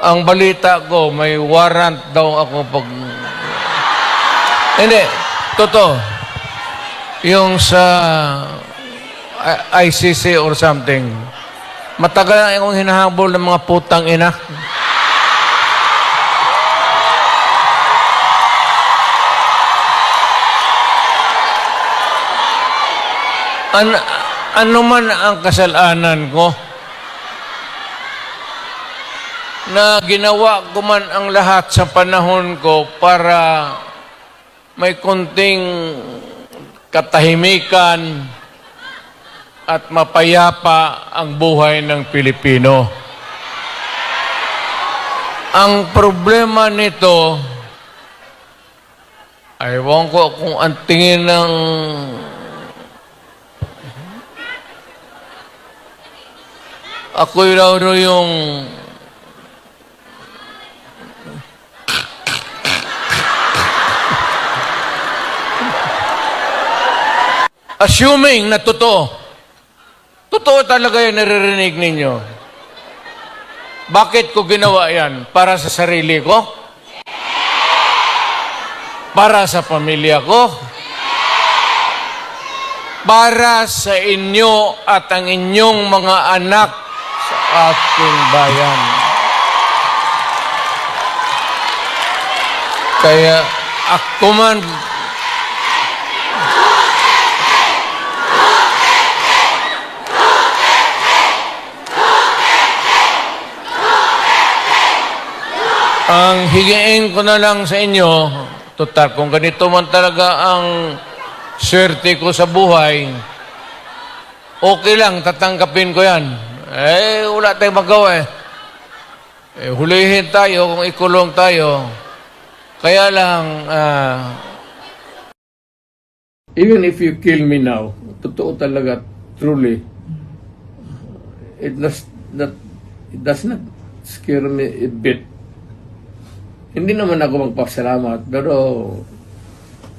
ang balita ko, may warrant daw ako pag... Hindi, totoo. Yung sa ICC or something. Matagal na akong hinahabol ng mga putang ina. An ano man ang kasalanan ko? Na ginawa ko man ang lahat sa panahon ko para may konting katahimikan at mapayapa ang buhay ng Pilipino. Ang problema nito, aywan ko kung ang tingin ng raw raw yung Assuming na totoo. Totoo talaga yung naririnig ninyo. Bakit ko ginawa yan? Para sa sarili ko? Para sa pamilya ko? Para sa inyo at ang inyong mga anak sa ating bayan. Kaya ako man Ang higiin ko na lang sa inyo, total, kung ganito man talaga ang swerte ko sa buhay, okay lang, tatanggapin ko yan. Eh, wala tayong magawa eh. eh hulihin tayo kung ikulong tayo. Kaya lang, ah, even if you kill me now, totoo talaga, truly, it does not, it does not scare me a bit. Hindi naman ako magpasalamat, pero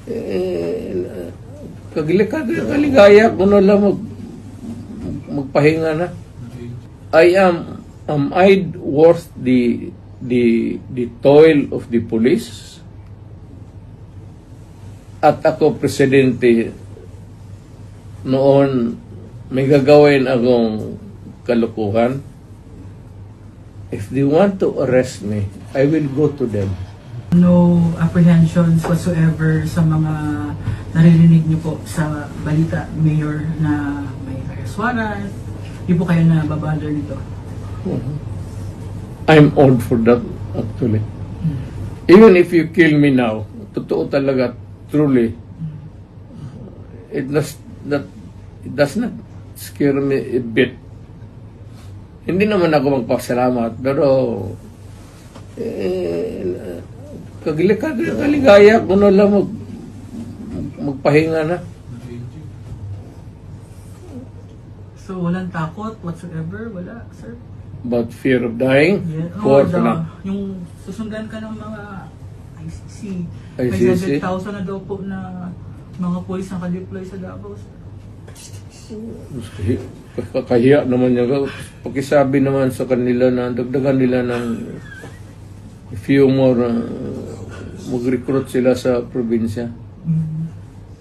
eh, kaligaya ko na lang mag, magpahinga na. I am, am I worth the, the, the toil of the police? At ako, presidente, noon, may gagawin akong kalukuhan. If they want to arrest me, I will go to them. No apprehensions whatsoever sa mga naririnig niyo po sa balita, Mayor, na may arrest warrant. Di po kayo na babother nito. I'm old for that, actually. Even if you kill me now, totoo talaga, truly, it does not, it does not scare me a bit. Hindi naman ako magpasalamat, pero eh, kagilikad, kaligaya ko na lang mag, magpahinga na. So, walang takot whatsoever? Wala, sir? But fear of dying, Yeah. Oh, the, na. yung susundan ka ng mga ICC. May ICC? 100,000 na daw po na mga police na ka-deploy sa Davao, sir. Kakahiya naman niya. Pakisabi naman sa kanila na dagdagan nila ng few more uh, mag-recruit sila sa probinsya.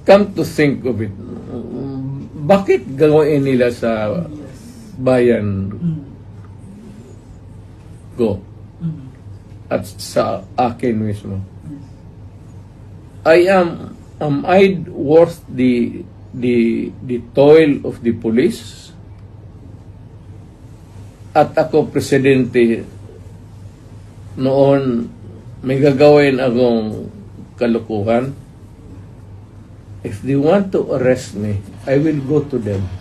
Come to think of it, um, bakit gawin nila sa bayan ko at sa akin mismo? I am am I worth the the the toil of the police? At ako presidente noon may gagawin akong kalukuhan. If they want to arrest me, I will go to them.